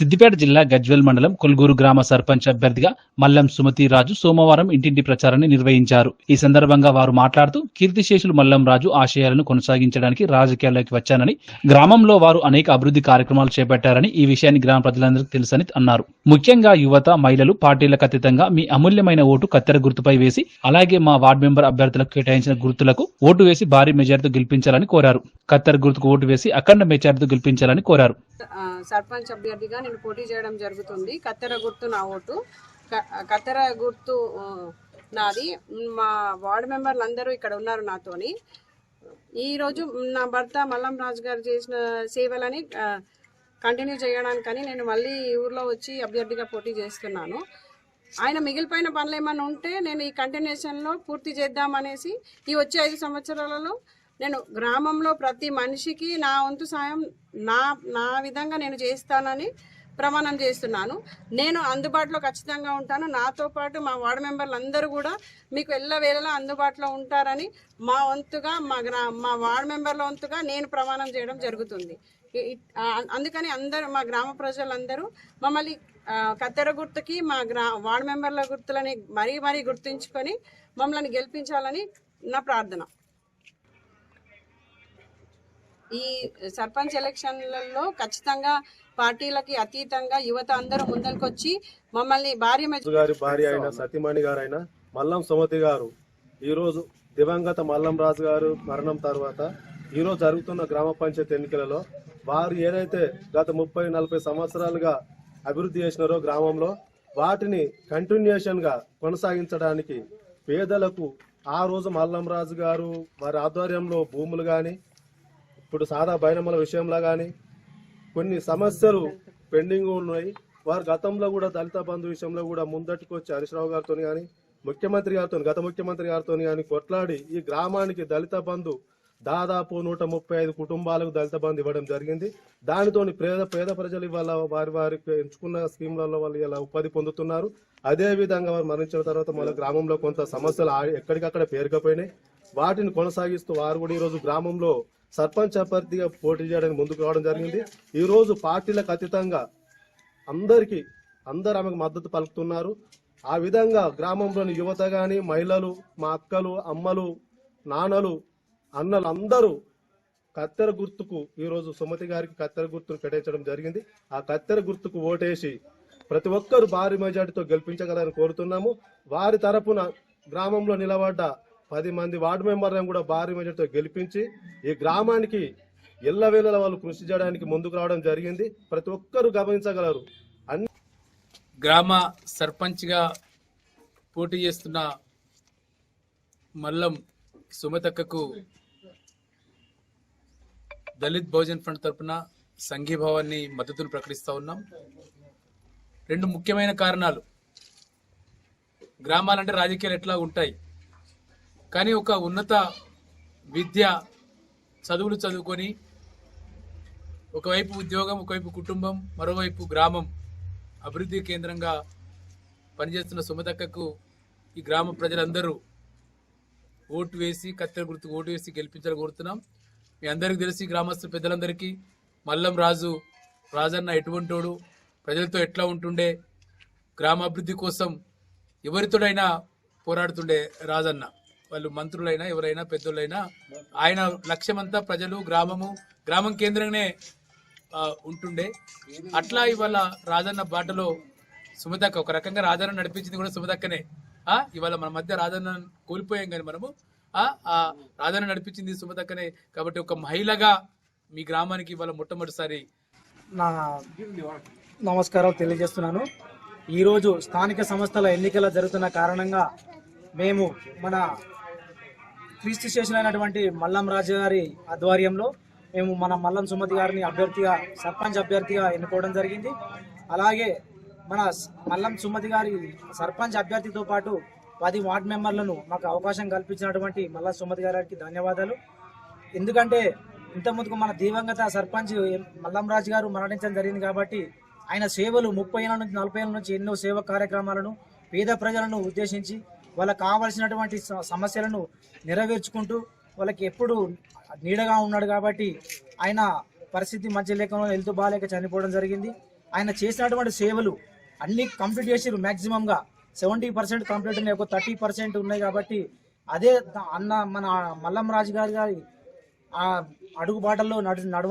సిద్దిపేట జిల్లా గజ్వెల్ మండలం కొల్గూరు గ్రామ సర్పంచ్ అభ్యర్థిగా మల్లం సుమతి రాజు సోమవారం ఇంటింటి ప్రచారాన్ని నిర్వహించారు. ఈ సందర్భంగా వారు మాట్లాడుతూ కీర్తిశేషులు మల్లం రాజు ఆశయాలను కొనసాగించడానికి రాజకీయాల్లోకి వచ్చానని గ్రామంలో వారు అనేక అభివృద్ధి కార్యక్రమాలు చేపట్టారని ఈ విషయాన్ని గ్రామ ప్రజలందరికీ తెలుసని అన్నారు. ముఖ్యంగా యువత మహిళలు పార్టీలకు అతీతంగా మీ అమూల్యమైన ఓటు కత్తెర గుర్తుపై వేసి అలాగే మా వార్డు మెంబర్ అభ్యర్థులకు కేటాయించిన గుర్తులకు ఓటు వేసి భారీ మెజార్టీతో గెలిపించాలని కోరారు. కత్తెర గుర్తుకు ఓటు వేసి అఖండ మెజార్టీతో గెలిపించాలని కోరారు. సర్పంచ్ అభ్యర్థిగా నేను పోటీ చేయడం జరుగుతుంది. కత్తెర గుర్తు నా ఓటు. కత్తెర గుర్తు నాది. మా వార్డు మెంబర్లు అందరూ ఇక్కడ ఉన్నారు నాతోని. ఈరోజు నా భర్త మల్లం రాజు గారు చేసిన సేవలని కంటిన్యూ చేయడానికని నేను మళ్ళీ ఊర్లో వచ్చి అభ్యర్థిగా పోటీ చేస్తున్నాను. ఆయన మిగిలిపోయిన పనులు ఏమైనా ఉంటే నేను ఈ కంటిన్యూషన్లో పూర్తి చేద్దామనేసి ఈ వచ్చే ఐదు సంవత్సరాలలో నేను గ్రామంలో ప్రతి మనిషికి నా వంతు సాయం నా నా విధంగా నేను చేస్తానని ప్రమాణం చేస్తున్నాను. నేను అందుబాటులో ఖచ్చితంగా ఉంటాను. నాతో పాటు మా వార్డు మెంబర్లు అందరూ కూడా మీకు ఎల్లవేళలా అందుబాటులో ఉంటారని మా వంతుగా మా గ్రా మా వార్డు మెంబర్ల వంతుగా నేను ప్రమాణం చేయడం జరుగుతుంది. అందుకని అందరూ మా గ్రామ ప్రజలందరూ మమ్మల్ని కత్తెర గుర్తుకి మా గ్రా వార్డు మెంబర్ల గుర్తులని మరీ మరీ గుర్తుంచుకొని మమ్మల్ని గెలిపించాలని నా ప్రార్థన. ఈ సర్పంచ్ ఎలక్షన్లలో ఖచ్చితంగా పార్టీలకి అతీతంగా యువత అందరూ ముందరికొచ్చి మమ్మల్ని భార్య గారి భార్య అయిన సతీమణి గారు అయిన మల్లం సుమతి గారు ఈ రోజు దివంగత మల్లం రాజు గారు మరణం తర్వాత ఈ రోజు జరుగుతున్న గ్రామ పంచాయతీ ఎన్నికలలో వారు ఏదైతే గత ముప్పై నలభై సంవత్సరాలుగా అభివృద్ధి చేసినారో గ్రామంలో వాటిని కంటిన్యూషన్గా కొనసాగించడానికి పేదలకు ఆ రోజు మల్లం రాజు గారు వారి ఆధ్వర్యంలో భూములు కానీ ఇప్పుడు సాదా బైనమ్మల విషయంలో కానీ కొన్ని సమస్యలు పెండింగ్ ఉన్నాయి. వారు గతంలో కూడా దళిత బంధు విషయంలో కూడా ముందట్టుకు వచ్చి హరీశ్రావు గారితో కానీ ముఖ్యమంత్రి గారితో గత ముఖ్యమంత్రి గారితో కానీ కొట్లాడి ఈ గ్రామానికి దళిత బంధు దాదాపు నూట ముప్పై ఐదు కుటుంబాలకు దళిత బంధు ఇవ్వడం జరిగింది. దానితోని పేద పేద ప్రజలు ఇవాళ వారి వారికి ఎంచుకున్న స్కీమ్లలో వాళ్ళు ఇలా ఉపాధి పొందుతున్నారు. అదే విధంగా వారు మరణించిన తర్వాత మన గ్రామంలో కొంత సమస్యలు ఎక్కడికక్కడ పేరుకపోయినాయి. వాటిని కొనసాగిస్తూ వారు కూడా ఈరోజు గ్రామంలో సర్పంచ్ అభ్యర్థిగా పోటీ చేయడానికి ముందుకు రావడం జరిగింది. ఈ రోజు పార్టీలకు అతీతంగా అందరికీ అందరు ఆమెకు మద్దతు పలుకుతున్నారు. ఆ విధంగా గ్రామంలోని యువత గాని మహిళలు మా అక్కలు అమ్మలు నాన్నలు అన్నలు అందరూ కత్తెర గుర్తుకు ఈరోజు సుమతి గారికి కత్తెర గుర్తును కేటాయించడం జరిగింది. ఆ కత్తెర గుర్తుకు ఓటేసి ప్రతి ఒక్కరు భారీ మెజార్టీతో గెలిపించగలని కోరుతున్నాము. వారి తరపున గ్రామంలో నిలబడ్డ పది మంది వార్డు మెంబర్లను కూడా భారీ మెజార్టీతో గెలిపించి ఈ గ్రామానికి ఎల్లవేళలా వాళ్ళు కృషి చేయడానికి ముందుకు రావడం జరిగింది. ప్రతి ఒక్కరూ గమనించగలరు. అన్ని గ్రామ సర్పంచ్గా పోటీ చేస్తున్న మల్లం సుమతక్కకు దళిత్ భోజన్ ఫ్రంట్ తరపున సంఘీభావాన్ని మద్దతును ప్రకటిస్తూ ఉన్నాం. రెండు ముఖ్యమైన కారణాలు. గ్రామాలంటే రాజకీయాలు ఎట్లా ఉంటాయి. కానీ ఒక ఉన్నత విద్య చదువులు చదువుకొని ఒకవైపు ఉద్యోగం ఒకవైపు కుటుంబం మరోవైపు గ్రామం అభివృద్ధి కేంద్రంగా పనిచేస్తున్న సుమతక్కకు ఈ గ్రామ ప్రజలందరూ ఓటు వేసి కత్తెర గుర్తుకు ఓటు వేసి గెలిపించాలని కోరుతున్నాం. మీ అందరికీ తెలిసి గ్రామస్తుల పెద్దలందరికీ మల్లం రాజు రాజన్న ఎటువంటోడు ప్రజలతో ఎట్లా ఉంటుండే గ్రామాభివృద్ధి కోసం ఎవరితోడైనా పోరాడుతుండే రాజన్న. వాళ్ళు మంత్రులైనా ఎవరైనా పెద్దోళ్ళైనా ఆయన లక్ష్యమంతా ప్రజలు గ్రామము గ్రామం కేంద్రంగానే ఉంటుండే. అట్లా ఇవాళ రాజన్న బాటలో సుమతక్క ఒక రకంగా రాజన్న నడిపించింది కూడా సుమతక్కనే ఆ ఇవాళ మన మధ్య రాజన్న కోల్పోయాం కానీ మనము. ఆ ఆ రాజన్న నడిపించింది సుమతక్కనే కాబట్టి ఒక మహిళగా మీ గ్రామానికి ఇవాళ మొట్టమొదటిసారి నా నమస్కారం తెలియజేస్తున్నాను. ఈరోజు స్థానిక సంస్థల ఎన్నికల జరుగుతున్న కారణంగా మేము మన క్రీస్తు స్టేషన్ అయినటువంటి మల్లం రాజు గారి ఆధ్వర్యంలో మేము మన మల్లం సుమతి గారిని అభ్యర్థిగా సర్పంచ్ అభ్యర్థిగా ఎన్నుకోవడం జరిగింది. అలాగే మన మల్లం సుమతి గారి సర్పంచ్ అభ్యర్థితో పాటు పది వార్డు మెంబర్లను మాకు అవకాశం కల్పించినటువంటి మల్లం సుమతి గారికి ధన్యవాదాలు. ఎందుకంటే ఇంత ముందుకు మన దివంగత సర్పంచ్ మల్లం రాజు గారు మరణించడం జరిగింది కాబట్టి ఆయన సేవలు ముప్పై ఏళ్ళ నుంచి నలభై ఏళ్ళ నుంచి ఎన్నో సేవ కార్యక్రమాలను పేద ప్రజలను ఉద్దేశించి వాళ్ళకి కావాల్సినటువంటి సమస్యలను నెరవేర్చుకుంటూ వాళ్ళకి ఎప్పుడు నీడగా ఉన్నాడు కాబట్టి ఆయన పరిస్థితి మంచి లేకుండా హెల్త్ బాగాలేక చనిపోవడం జరిగింది. ఆయన చేసినటువంటి సేవలు అన్ని కంప్లీట్ చేసిరు మ్యాక్సిమంగా సెవెంటీ పర్సెంట్ కంప్లీట్ ఉన్నాయి ఒక థర్టీ పర్సెంట్ ఉన్నాయి కాబట్టి అదే అన్న మన మల్లం రాజు గారి గారి ఆ అడుగు నడు నడవ